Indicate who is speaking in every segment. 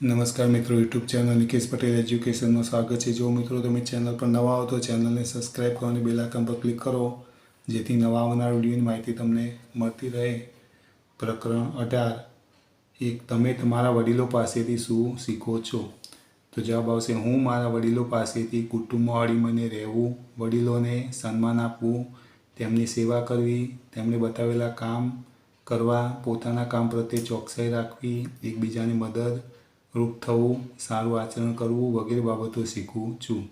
Speaker 1: નમસ્કાર મિત્રો YouTube channel Nikesh Patel એજ્યુકેશનમાં સ્વાગત છે. જો મિત્રો તમે ચેનલ પર નવા હો તો ચેનલને સબસ્ક્રાઇબ કરો અને બેલ આઇકન પર ક્લિક કરો, જેથી નવા આવનાર વિડીયોની માહિતી તમને મળતી રહે. પ્રકરણ અઢાર. એક, તમે તમારા વડીલો પાસેથી શું શીખો છો? તો જવાબ આવશે, હું મારા વડીલો પાસેથી કુટુંબમાં મને રહેવું, વડીલોને સન્માન આપવું, તેમની સેવા કરવી, તેમણે બતાવેલા કામ કરવા, પોતાના કામ પ્રત્યે ચોકસાઈ રાખવી, એકબીજાની મદદ રૂપ થવું, સારું આચરણ કરવું વગેરે બાબતો શીખું છું.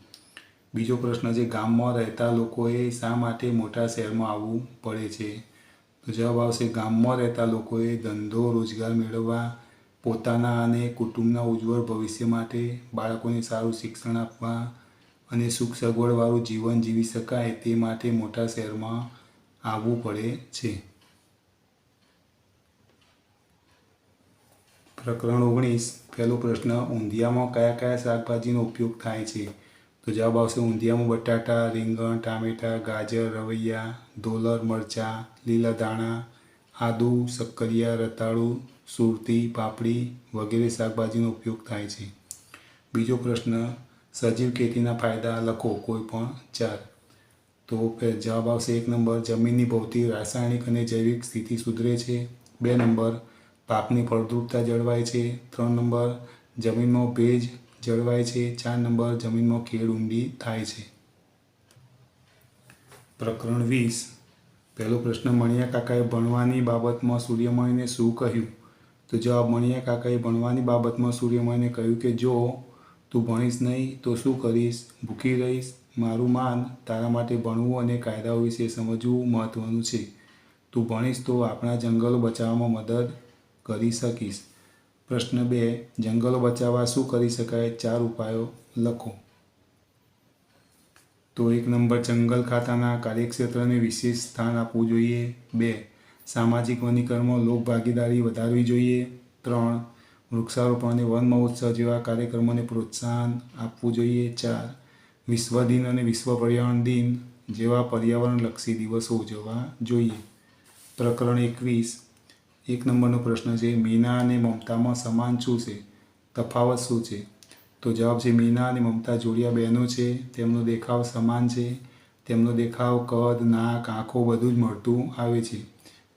Speaker 1: બીજો પ્રશ્ન છે, ગામમાં રહેતા લોકોએ શા માટે મોટા શહેરમાં આવવું પડે છે? તો જવાબ આવશે, ગામમાં રહેતા લોકોએ ધંધો, રોજગાર મેળવવા, પોતાના અને કુટુંબના ઉજ્જવળ ભવિષ્ય માટે બાળકોને સારું શિક્ષણ આપવા અને સુખ સગવડવાળું જીવન જીવી શકાય તે માટે મોટા શહેરમાં આવવું પડે છે. પ્રકરણ ઓગણીસ, પહેલો પ્રશ્ન, ઊંધિયામાં કયા કયા શાકભાજીનો ઉપયોગ થાય છે? તો જવાબ આવશે ઊંધિયામાં બટાટા, રીંગણ, ટામેટાં, ગાજર, રવૈયા ઢોલર મરચાં, લીલા દાણા આદુ શક્કરિયા રતાળુ, સુરતી, પાપડી વગેરે શાકભાજીનો ઉપયોગ થાય છે. બીજો પ્રશ્ન, સજીવ ખેતીના ફાયદા લખો કોઈ પણ ચાર. તો જવાબ આવશે એક નંબર, જમીનની ભૌતિક, રાસાયણિક અને જૈવિક સ્થિતિ સુધરે છે. બે નંબર પાકની ફળદ્રુપતા જળવાય છે. ત્રણ નંબર જમીનમાં ભેજ જળવાય છે. ચાર નંબર જમીનમાં ખેડ ઊંડી થાય છે. પ્રકરણ વીસ. પહેલો પ્રશ્ન, મણિયા કાકાએ ભણવાની બાબતમાં સૂર્યમણીને શું કહ્યું? તો જવાબ, મણિયા કાકાએ ભણવાની બાબતમાં સૂર્યમણીને કહ્યું કે, જો તું ભણીશ નહીં, તો શું કરીશ? ભૂખી રહીશ? મારું માન તારા માટે ભણવું અને કાયદાઓ વિશે સમજવું મહત્ત્વનું છે. તું ભણીશ તો આપણા જંગલો બચાવવામાં મદદ કરી શકીશ. પ્રશ્ન બે, જંગલો બચાવવા શું કરી શકાય? ચાર ઉપાયો લખો. તો એક નંબર, જંગલ ખાતાના કાર્યક્ષેત્રને વિશેષ સ્થાન આપવું જોઈએ. બે, સામાજિક વનીકરણમાં લોકભાગીદારી વધારવી જોઈએ. ત્રણ, વૃક્ષારોપણ અને વન મહોત્સવ જેવા કાર્યક્રમોને પ્રોત્સાહન આપવું જોઈએ. ચાર, વિશ્વ દિન અને વિશ્વ પર્યાવરણ દિન જેવા પર્યાવરણલક્ષી દિવસો ઉજવવા જોઈએ. પ્રકરણ એકવીસ એક નંબરનો પ્રશ્ન છે, મીના અને મમતામાં સમાન શું છે? તફાવત શું છે? તો જવાબ છે, મીના અને મમતા જોડિયા બહેનો છે, તેમનો દેખાવ સમાન છે, તેમનો દેખાવ કદ, નાક, આંખો બધું જ મળતું આવે છે.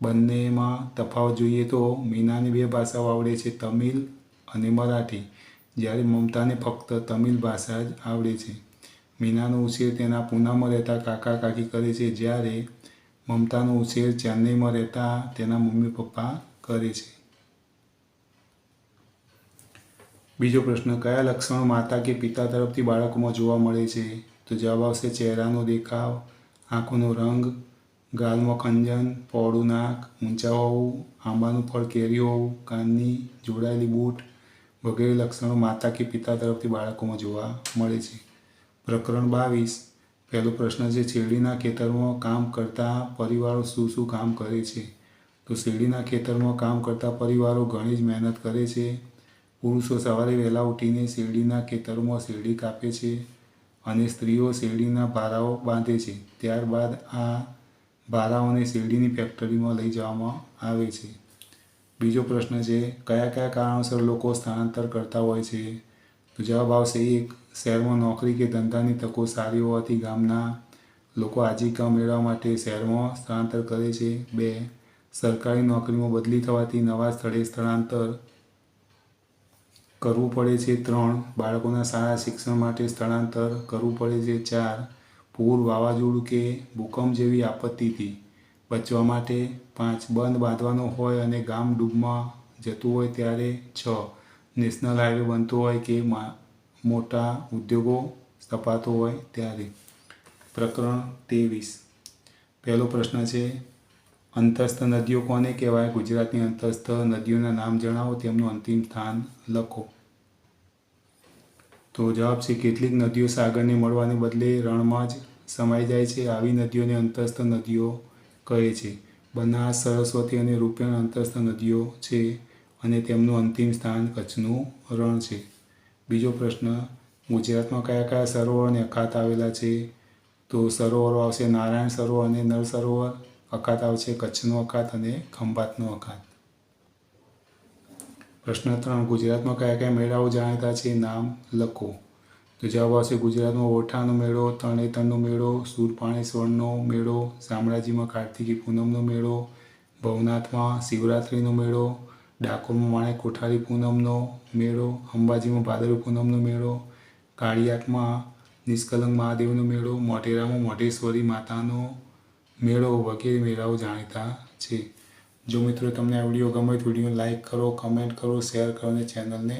Speaker 1: બંનેમાં તફાવત જોઈએ તો મીનાને બે ભાષાઓ આવડે છે, તમિલ અને મરાઠી. જ્યારે મમતાને ફક્ત તમિલ ભાષા જ આવડે છે. મીનાનો ઉછેર તેના પૂનામાં રહેતા કાકા કાકી કરે છે, જ્યારે મમતાનો ઉછેર ચેન્નઈમાં રહેતા તેના મમ્મી પપ્પા કરે છે. બીજો પ્રશ્ન, કયા લક્ષણો માતા કે પિતા તરફથી બાળકોમાં જોવા મળે છે? તો જવાબ આવશે, ચહેરાનો દેખાવ, આંખોનો રંગ, ગાલમાં ખંજન પહોળું નાક, ઊંચા હોવું, આંબાનું ફળ કેરી હોવું, કાનની જોડાયેલી બૂટ વગેરે લક્ષણો માતા કે પિતા તરફથી બાળકોમાં જોવા મળે છે. પ્રકરણ બાવીસ પહેલો પ્રશ્ન છે, શેરડીના ખેતરમાં કામ કરતા પરિવારો શું શું કામ કરે છે? તો શેરડીના ખેતરમાં કામ કરતા પરિવારો ઘણી જ મહેનત કરે છે. પુરુષો સવારે વહેલા ઉઠીને શેરડીના ખેતરમાં શેરડી કાપે છે અને સ્ત્રીઓ શેરડીના ભારાઓ બાંધે છે. ત્યારબાદ આ ભારાઓને શેરડીની ફેક્ટરીમાં લઈ જવામાં આવે છે. બીજો પ્રશ્ન છે, કયા કયા કારણોસર લોકો સ્થળાંતર કરતા હોય છે? તો જવાબ આવશે એક, શહેરમાં નોકરી કે ધંધાની તકો સારી હોવાથી ગામના લોકો આજીવિકા મેળવવા માટે શહેરમાં સ્થળાંતર કરે છે. બે, સરકારી નોકરીમાં બદલી થવાથી નવા સ્થળે સ્થળાંતર કરવું પડે છે. ત્રણ, બાળકોના સારા શિક્ષણ માટે સ્થળાંતર કરવું પડે છે. ચાર, પૂર, વાવાઝોડું કે ભૂકંપ જેવી આપત્તિથી બચવા માટે. પાંચ, બંધ બાંધવાનો હોય અને ગામ ડૂબમાં જતું હોય ત્યારે. છ નેશનલ હાઈવે બનતો હોય કે મોટા ઉદ્યોગો સ્થપાતો હોય ત્યારે. પ્રકરણ ત્રેવીસ. પહેલો પ્રશ્ન છે, અંતસ્થ નદીઓ કોને કહેવાય? ગુજરાતની અંતસ્થ નદીઓના નામ જણાવો, તેમનું અંતિમ સ્થાન લખો. તો જવાબ છે, કેટલીક નદીઓ સાગરને મળવાને બદલે રણમાં જ સમાઈ જાય છે. આવી નદીઓને અંતસ્થ નદીઓ કહે છે. બનાસ, સરસ્વતી અને રૂપેણ અંતસ્થ નદીઓ છે. અને તેમનું અંતિમ સ્થાન કચ્છનું રણ છે. બીજો પ્રશ્ન, ગુજરાતમાં કયા કયા સરોવર અને અખાત આવેલા છે? તો સરોવરો આવશે નારાયણ સરોવર અને નળ સરોવર, અખાત આવશે કચ્છનો અખાત અને ખંભાતનો અખાત. પ્રશ્ન ત્રણ, ગુજરાતમાં કયા કયા મેળાઓ જાણીતા છે? નામ લખો. તો જવાબ આવશે ગુજરાતમાં ઓઠાનો મેળો તરણેતરનો મેળો, સુરપાણેશ્વરનો મેળો, શામળાજીમાં કાર્તિકી પૂનમનો મેળો, ભવનાથમાં શિવરાત્રિનો મેળો ડાકોરમાં માણેક કોઠારી પૂનમનો મેળો, અંબાજીમાં ભાદરવી પૂનમનો મેળો કાળિયાકમાં નિષ્કલંક મહાદેવનો મેળો, મોટેરામાં મોઢેશ્વરી માતાનો મેળો વગેરે મેળાઓ જાણીતા છે. જો મિત્રો તમને આ વીડિયો ગમે તો વિડીયોને લાઇક કરો કમેન્ટ કરો, શેર કરો અને ચેનલને